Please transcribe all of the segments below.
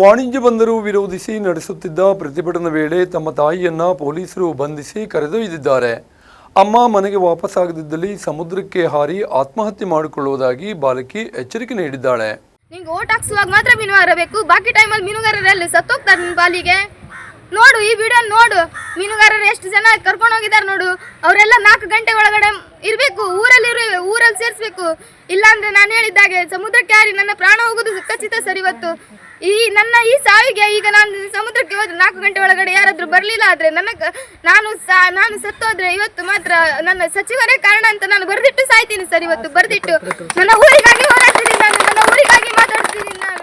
ವಾಣಿಜ್ಯ ಬಂದರು ವಿರೋಧಿಸಿ ನಡೆಸುತ್ತಿದ್ದ ಪ್ರತಿಭಟನೆ ವೇಳೆ ತಮ್ಮ ತಾಯಿಯನ್ನ ಪೊಲೀಸರು ಬಂಧಿಸಿ ಕರೆದೊಯ್ದಿದ್ದಾರೆ ಅಮ್ಮ ಮನೆಗೆ ವಾಪಸ್ಸಾಗದಿದ್ದಲ್ಲಿ ಸಮುದ್ರಕ್ಕೆ ಹಾರಿ ಆತ್ಮಹತ್ಯೆ ಮಾಡಿಕೊಳ್ಳುವುದಾಗಿ ಬಾಲಕಿ ಎಚ್ಚರಿಕೆ ನೀಡಿದ್ದಾಳೆ. ನಿಂಗೆ ಓಟ್ ಹಾಕ್ಸುವಾಗ ಮಾತ್ರ ಮೀನುಗಾರ ಬೇಕು. ಟೈಮಲ್ಲಿ ಮೀನುಗಾರರಲ್ಲಿ ಸತ್ತೋಗ್ತಾರೆ ನಿಮ್ಮ ಬಾಲಿಗೆ? ನೋಡು, ಈ ವಿಡಿಯೋ ನೋಡು. ಮೀನುಗಾರರು ಎಷ್ಟು ಜನ ಕರ್ಕೊಂಡು ಹೋಗಿದ್ದಾರೆ ನೋಡು. ಅವರೆಲ್ಲ ನಾಲ್ಕು ಗಂಟೆ ಒಳಗಡೆ ಇರಬೇಕು. ಊರಲ್ಲಿ ಊರಲ್ಲಿ ಸೇರಿಸ್ಬೇಕು. ಇಲ್ಲಾಂದ್ರೆ ನಾನು ಹೇಳಿದ್ದಾಗೆ ಸಮುದ್ರಕ್ಕೆ ಹಾರಿ ನನ್ನ ಪ್ರಾಣ ಹೋಗೋದು ಖಚಿತ ಸರ್ ಇವತ್ತು. ಈ ನನ್ನ ಈ ಸಾವಿಗೆ ಈಗ ನಾನು ಸಮುದ್ರಕ್ಕೆ ಹೋದ್ರೆ ನಾಲ್ಕು ಗಂಟೆ ಒಳಗಡೆ ಯಾರಾದ್ರೂ ಬರಲಿಲ್ಲ ಆದ್ರೆ ನನ್ನ ನಾನು ಸಾ ನಾನು ಸತ್ತೋದ್ರೆ ಇವತ್ತು ಮಾತ್ರ ನನ್ನ ಸಚಿವರೇ ಕಾರಣ ಅಂತ ನಾನು ಬರೆದಿಟ್ಟು ಸಾಯ್ತೀನಿ ಸರ್ ಇವತ್ತು ಬರೆದಿಟ್ಟು. ನನ್ನ ಊರಿಗಾಗಿ ಹೋರಾಡ್ತೀನಿ ನಾನು ನನ್ನ ಊರಿಗಾಗಿ ಮಾತಾಡ್ತೀನಿ ನಾನು.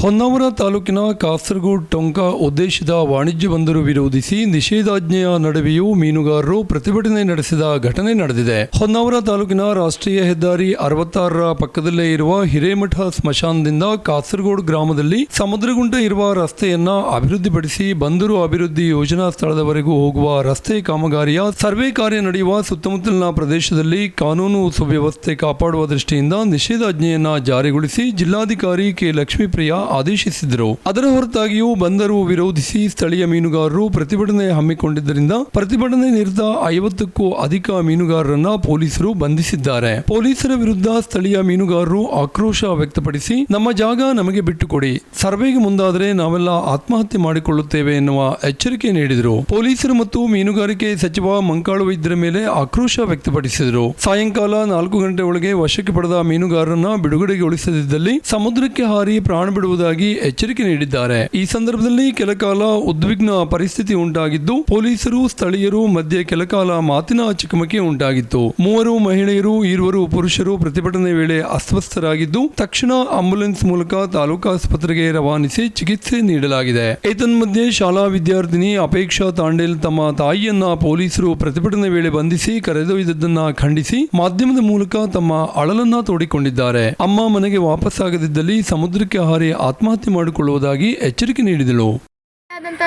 ಹೊನ್ನಾವರ ತಾಲೂಕಿನ ಕಾಸರಗೋಡು ಟೊಂಕ ಉದ್ದೇಶದ ವಾಣಿಜ್ಯ ಬಂದರು ವಿರೋಧಿಸಿ ನಿಷೇಧಾಜ್ಞೆಯ ನಡುವೆಯೂ ಮೀನುಗಾರರು ಪ್ರತಿಭಟನೆ ನಡೆಸಿದ ಘಟನೆ ನಡೆದಿದೆ. ಹೊನ್ನಾವರ ತಾಲೂಕಿನ ರಾಷ್ಟ್ರೀಯ ಹೆದ್ದಾರಿ ಅರವತ್ತಾರರ ಪಕ್ಕದಲ್ಲೇ ಇರುವ ಹಿರೇಮಠ ಸ್ಮಶಾನದಿಂದ ಕಾಸರಗೋಡು ಗ್ರಾಮದಲ್ಲಿ ಸಮುದ್ರಗುಂಟ ಇರುವ ರಸ್ತೆಯನ್ನ ಅಭಿವೃದ್ಧಿಪಡಿಸಿ ಬಂದರು ಅಭಿವೃದ್ಧಿ ಯೋಜನಾ ಸ್ಥಳದವರೆಗೂ ಹೋಗುವ ರಸ್ತೆ ಕಾಮಗಾರಿಯ ಸರ್ವೆ ಕಾರ್ಯ ನಡೆಯುವ ಸುತ್ತಮುತ್ತಲಿನ ಪ್ರದೇಶದಲ್ಲಿ ಕಾನೂನು ಸುವ್ಯವಸ್ಥೆ ಕಾಪಾಡುವ ದೃಷ್ಟಿಯಿಂದ ನಿಷೇಧಾಜ್ಞೆಯನ್ನ ಜಾರಿಗೊಳಿಸಿ ಜಿಲ್ಲಾಧಿಕಾರಿ ಕೆ ಲಕ್ಷ್ಮೀಪ್ರಿಯ ಆದೇಶಿಸಿದರು. ಅದರ ಹೊರತಾಗಿಯೂ ಬಂದರು ವಿರೋಧಿಸಿ ಸ್ಥಳೀಯ ಮೀನುಗಾರರು ಪ್ರತಿಭಟನೆ ಹಮ್ಮಿಕೊಂಡಿದ್ದರಿಂದ ಪ್ರತಿಭಟನೆ ನಿರತ ಐವತ್ತಕ್ಕೂ ಅಧಿಕ ಮೀನುಗಾರರನ್ನ ಪೊಲೀಸರು ಬಂಧಿಸಿದ್ದಾರೆ. ಪೊಲೀಸರ ವಿರುದ್ಧ ಸ್ಥಳೀಯ ಮೀನುಗಾರರು ಆಕ್ರೋಶ ವ್ಯಕ್ತಪಡಿಸಿ, ನಮ್ಮ ಜಾಗ ನಮಗೆ ಬಿಟ್ಟುಕೊಡಿ. ಸರ್ವೆಗೆ ಮುಂದಾದರೆ ನಾವೆಲ್ಲ ಆತ್ಮಹತ್ಯೆ ಮಾಡಿಕೊಳ್ಳುತ್ತೇವೆ ಎನ್ನುವ ಎಚ್ಚರಿಕೆ ನೀಡಿದರು. ಪೊಲೀಸರು ಮತ್ತು ಮೀನುಗಾರಿಕೆ ಸಚಿವ ಮಂಕಾಳು ವೈದ್ಯರ ಮೇಲೆ ಆಕ್ರೋಶ ವ್ಯಕ್ತಪಡಿಸಿದರು. ಸಾಯಂಕಾಲ ನಾಲ್ಕು ಗಂಟೆ ಒಳಗೆ ವಶಕ್ಕೆ ಪಡೆದ ಮೀನುಗಾರರನ್ನ ಬಿಡುಗಡೆಗೊಳಿಸದಿದ್ದಲ್ಲಿ ಸಮುದ್ರಕ್ಕೆ ಹಾರಿ ಪ್ರಾಣ ಬಿಡುವುದಾಗಿ ಎಚ್ಚರಿಕೆ ನೀಡಿದ್ದಾರೆ. ಈ ಸಂದರ್ಭದಲ್ಲಿ ಕೆಲಕಾಲ ಉದ್ವಿಗ್ನ ಪರಿಸ್ಥಿತಿ ಉಂಟಾಗಿದ್ದು, ಪೊಲೀಸರು, ಸ್ಥಳೀಯರು ಮಧ್ಯೆ ಕೆಲಕಾಲ ಮಾತಿನ ಚಕಮಕಿ ಉಂಟಾಗಿತ್ತು. ಮೂವರು ಮಹಿಳೆಯರು, ಇರುವರು ಪುರುಷರು ಪ್ರತಿಭಟನೆ ವೇಳೆ ಅಸ್ವಸ್ಥರಾಗಿದ್ದು, ತಕ್ಷಣ ಆಂಬುಲೆನ್ಸ್ ಮೂಲಕ ತಾಲೂಕು ಆಸ್ಪತ್ರೆಗೆ ರವಾನಿಸಿ ಚಿಕಿತ್ಸೆ ನೀಡಲಾಗಿದೆ. ಏತನ್ಮಧ್ಯೆ ಶಾಲಾ ವಿದ್ಯಾರ್ಥಿನಿ ಅಪೇಕ್ಷಾ ತಾಂಡೇಲ್ ತಮ್ಮ ತಾಯಿಯನ್ನ ಪೊಲೀಸರು ಪ್ರತಿಭಟನೆ ವೇಳೆ ಬಂಧಿಸಿ ಕರೆದೊಯ್ದದ್ದನ್ನ ಖಂಡಿಸಿ ಮಾಧ್ಯಮದ ಮೂಲಕ ತಮ್ಮ ಅಳಲನ್ನ ತೋಡಿಕೊಂಡಿದ್ದಾರೆ. ಅಮ್ಮ ಮನೆಗೆ ವಾಪಸ್ಸಾಗದಿದ್ದಲ್ಲಿ ಸಮುದ್ರಕ್ಕೆ ಹಾರಿ ಆತ್ಮಹತ್ಯೆ ಮಾಡಿಕೊಳ್ಳುವುದಾಗಿ ಎಚ್ಚರಿಕೆ ನೀಡಿದಳು.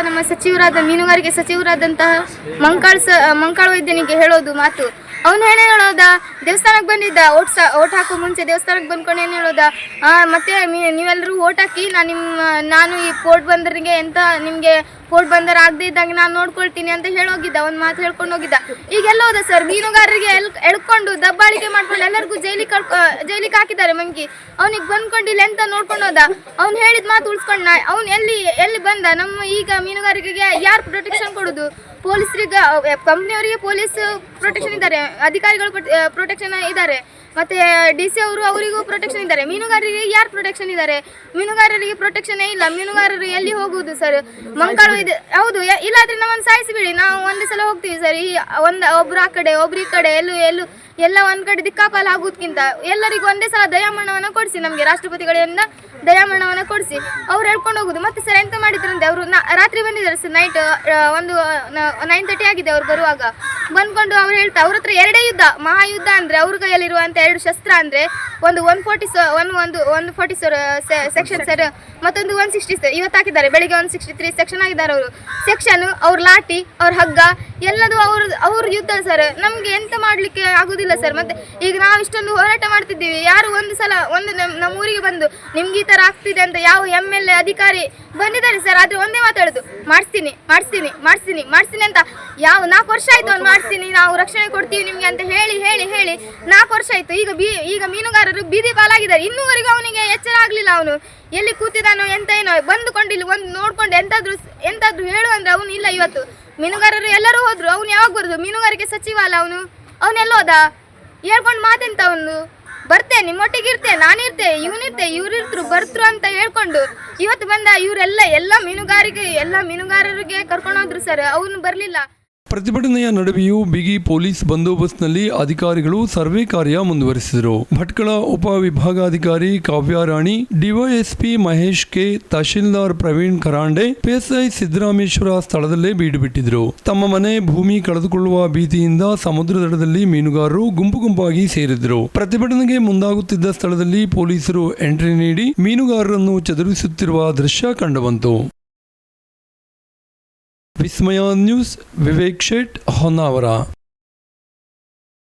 ನಮ್ಮ ಸಚಿವರಾದ ಮೀನುಗಾರಿಕೆ ಸಚಿವರಾದಂತಹ ಮಂಕಾಳ್ ಮಂಕಾಳ್ ವೈದ್ಯನಿಗೆ ಹೇಳೋದು ಮಾತು. ಅವನು ಹೇಳೋದ ದೇವಸ್ಥಾನಕ್ಕೆ ಬಂದಿದ್ದ, ಓಟ್ ಸಾ, ಓಟ್ ಹಾಕೋ ಮುಂಚೆ ದೇವಸ್ಥಾನಕ್ಕೆ ಬಂದ್ಕೊಂಡು ಏನು ಹೇಳೋದ? ಮತ್ತೆ ನೀವೆಲ್ಲರೂ ಓಟ್ ಹಾಕಿ ನಾನು ನಿಮ್ಮ ನಾನು ಈ ಪೋರ್ಟ್ ಬಂದರಿಗೆ ಎಂತ ನಿಮಗೆ ಪೋರ್ಟ್ ಬಂದರ್ ಆಗದೆ ಇದ್ದಂಗೆ ನಾನು ನೋಡ್ಕೊಳ್ತೀನಿ ಅಂತ ಹೇಳೋಗಿದ್ದ ಒಂದು ಮಾತು ಹೇಳ್ಕೊಂಡು ಹೋಗಿದ್ದ. ಈಗೆಲ್ಲ ಹೋದ ಸರ್ ಮೀನುಗಾರರಿಗೆ ಎಲ್, ಎಳ್ಕೊಂಡು ದಬ್ಬಾಳಿಕೆ ಮಾಡ್ಕೊಂಡು ಎಲ್ಲರಿಗೂ ಜೈಲಿಗೆ ಕಳ್ಕೊ ಜೈಲಿಗೆ ಹಾಕಿದ್ದಾರೆ ಮಂಕಿ. ಅವ್ನಿಗೆ ಬಂದ್ಕೊಂಡಿಲ್ಲ ಎಂತ ನೋಡ್ಕೊಂಡು ಹೋದ? ಅವ್ನು ಹೇಳಿದ ಮಾತು ಉಳಿಸ್ಕೊಂಡ ಅವ್ನು ಎಲ್ಲಿ ಎಲ್ಲಿ ಬಂದ? ನಮ್ಮ ಈಗ ಮೀನುಗಾರಿಕೆಗೆ ಯಾರು ಪ್ರೊಟೆಕ್ಷನ್ ಕೊಡೋದು? ಪೊಲೀಸರಿಗೆ ಕಂಪ್ನಿಯವರಿಗೆ ಪೊಲೀಸ್ ಪ್ರೊಟೆಕ್ಷನ್ ಇದ್ದಾರೆ, ಅಧಿಕಾರಿಗಳು ಪ್ರೊಟೆಕ್ಷನ್ ಇದ್ದಾರೆ ಮತ್ತೆ ಡಿ ಸಿ ಅವರು ಅವರಿಗೂ ಪ್ರೊಟೆಕ್ಷನ್ ಇದ್ದಾರೆ. ಮೀನುಗಾರರಿಗೆ ಯಾರು ಪ್ರೊಟೆಕ್ಷನ್ ಇದ್ದಾರೆ? ಮೀನುಗಾರರಿಗೆ ಪ್ರೊಟೆಕ್ಷನ್ ಇಲ್ಲ. ಮೀನುಗಾರರು ಎಲ್ಲಿ ಹೋಗುವುದು ಸರ್ ಮಂಗಳೂರು ಇದೆ. ಹೌದು ಇಲ್ಲಾದ್ರೆ ನಮ್ಮನ್ನು ಸಾಯಿಸಿಬಿಡಿ. ನಾವು ಒಂದೇ ಸಲ ಹೋಗ್ತೀವಿ ಸರ್ ಈ ಒಂದು, ಒಬ್ರು ಆ ಕಡೆ, ಒಬ್ರು ಈ ಕಡೆ, ಎಲ್ಲೂ ಎಲ್ಲೂ. ಎಲ್ಲ ಒಂದು ಕಡೆ ದಿಕ್ಕಾಪಾಲ ಆಗೋದ್ಕಿಂತ ಎಲ್ಲರಿಗೂ ಒಂದೇ ಸಲ ದಯಾಮರಣವನ್ನ ಕೊಡಿಸಿ ನಮಗೆ ರಾಷ್ಟ್ರಪತಿಗಳಿಂದ ದಯಾಮರಣವನ್ನ ಕೊಡಿಸಿ. ಅವ್ರು ಹೇಳ್ಕೊಂಡು ಹೋಗುದು. ಮತ್ತೆ ಸರ್ ಎಂತ ಮಾಡಿದ್ರಂತೆ? ಅವರು ರಾತ್ರಿ ಬಂದಿದ್ದಾರೆ ಸರ್ ನೈಟ್ ಒಂದು ನೈನ್ ತರ್ಟಿ ಆಗಿದೆ ಅವ್ರು ಬರುವಾಗ. ಬಂದ್ಕೊಂಡು ಅವ್ರು ಹೇಳ್ತಾ, ಅವ್ರ ಹತ್ರ ಎರಡೇ ಯುದ್ಧ, ಮಹಾಯುದ್ಧ ಅಂದ್ರೆ ಅವ್ರ ಕೈಯಲ್ಲಿರುವಂಥ ಎರಡು ಶಸ್ತ್ರ ಅಂದ್ರೆ ಒಂದು ಒನ್ ಫೋರ್ಟಿ ಒನ್ ಒಂದು ಒನ್ ಫೋರ್ಟಿ ಸೆಕ್ಷನ್ ಸರ್ ಮತ್ತೊಂದು ಒನ್ ಸಿಕ್ಸ್ಟಿ ಇವತ್ತು ಹಾಕಿದ್ದಾರೆ. ಬೆಳಿಗ್ಗೆ ಒನ್ ಸಿಕ್ಸ್ಟಿ ತ್ರೀ ಸೆಕ್ಷನ್ ಆಗಿದ್ದಾರೆ ಅವರು. ಸೆಕ್ಷನ್ ಅವ್ರ ಲಾಠಿ, ಅವ್ರ ಹಗ್ಗ, ಎಲ್ಲದೂ ಅವ್ರ ಅವ್ರ ಯುದ್ಧ ಸರ್ ನಮ್ಗೆ ಎಂತ ಮಾಡ್ಲಿಕ್ಕೆ ಆಗುದಿಲ್ಲ ಸರ್ ಮತ್ತೆ ಈಗ ನಾವು ಇಷ್ಟೊಂದು ಹೋರಾಟ ಮಾಡ್ತಿದ್ದೀವಿ. ಯಾರು ಒಂದು ಸಲ ಒಂದು ನಮ್- ನಮ್ಮ ಊರಿಗೆ ಬಂದು ನಿಮ್ಗೆ ಈ ತರ ಆಗ್ತಿದೆ ಅಂತ ಯಾವ ಎಂ ಎಲ್ ಎ ಅಧಿಕಾರಿ ಬಂದಿದ್ದಾರೆ ಸರ್ ಆದ್ರೆ ಒಂದೇ ಮಾತಾಡುದು ಮಾಡಿಸ್ತೀನಿ ಮಾಡಿಸ್ತೀನಿ ಮಾಡಿಸ್ತೀನಿ ಮಾಡಿಸ್ತೀನಿ ಅಂತ ಯಾವ ನಾಲ್ಕು ವರ್ಷ ಆಯ್ತು ಅವ್ನು ಮಾಡಿಸ್ತೀನಿ. ನಾವು ರಕ್ಷಣೆ ಕೊಡ್ತೀವಿ ನಿಮ್ಗೆ ಅಂತ ಹೇಳಿ ಹೇಳಿ ಹೇಳಿ ನಾಲ್ಕು ವರ್ಷ ಆಯ್ತು. ಈಗ ಬೀ ಈಗ ಮೀನುಗಾರರು ಬೀದಿ ಪಾಲಾಗಿದ್ದಾರೆ. ಇನ್ನೂವರೆಗೂ ಅವನಿಗೆ ಎಚ್ಚರ ಆಗ್ಲಿಲ್ಲ ಅವನು. ಎಲ್ಲಿ ಕೂತಿದಾನೋ ಎಂತ ಏನೋ ಬಂದುಕೊಂಡು ಇಲ್ಲಿ ಒಂದು ನೋಡ್ಕೊಂಡು ಎಂತಾದ್ರೂ ಎಂತಾದ್ರೂ ಹೇಳು ಅಂದ್ರೆ ಅವನು ಇಲ್ಲ ಇವತ್ತು. ಮೀನುಗಾರರು ಎಲ್ಲರೂ ಹೋದ್ರು, ಅವ್ನು ಯಾವಾಗ ಬರುದು? ಮೀನುಗಾರಿಕೆ ಸಚಿವ ಅಲ್ಲ ಅವನು ಅವನೆಲ್ಲ ಹೋದ? ಹೇಳ್ಕೊಂಡು ಮಾತೆಂತ ಅವನು. ಬರ್ತೆ, ನಿಮ್ಮೊಟ್ಟಿಗೆ ಇರ್ತೆ ನಾನಿರ್ತೆ ಇವನಿರ್ತೆ ಇವ್ರು ಇರ್ತರು, ಬರ್ತರು ಅಂತ ಹೇಳ್ಕೊಂಡು ಇವತ್ತು ಬಂದ ಇವರೆಲ್ಲ, ಎಲ್ಲ ಮೀನುಗಾರಿಕೆ ಎಲ್ಲ ಮೀನುಗಾರರಿಗೆ ಕರ್ಕೊಂಡೋದ್ರು ಸರ್. ಅವನು ಬರಲಿಲ್ಲ. ಪ್ರತಿಭಟನೆಯ ನಡುವೆಯೂ ಬಿಗಿ ಪೊಲೀಸ್ ಬಂದೋಬಸ್ತ್ನಲ್ಲಿ ಅಧಿಕಾರಿಗಳು ಸರ್ವೆ ಕಾರ್ಯ ಮುಂದುವರಿಸಿದರು. ಭಟ್ಕಳ ಉಪ ವಿಭಾಗಾಧಿಕಾರಿ Kavyarani D Y S P Mahesh K tahsildar Praveen Karande, P S I Siddarameshwara ಸ್ಥಳದಲ್ಲೇ ಬೀಡು ಬಿಟ್ಟಿದ್ರು. ತಮ್ಮ ಮನೆ ಭೂಮಿ ಕಳೆದುಕೊಳ್ಳುವ ಭೀತಿಯಿಂದ ಸಮುದ್ರ ದಡದಲ್ಲಿ ಮೀನುಗಾರರು ಗುಂಪು ಗುಂಪಾಗಿ ಸೇರಿದ್ರು. ಪ್ರತಿಭಟನೆಗೆ ಮುಂದಾಗುತ್ತಿದ್ದ ಸ್ಥಳದಲ್ಲಿ ಪೊಲೀಸರು ಎಂಟ್ರಿ ನೀಡಿ ಮೀನುಗಾರರನ್ನು ಚದುರಿಸುತ್ತಿರುವ ದೃಶ್ಯ ಕಂಡುಬಂತು ವಿಸ್ಮಯ ನ್ಯೂಸ್ ವಿವೇಕ್ ಶೆಟ್ ಹೊನ್ನಾವರ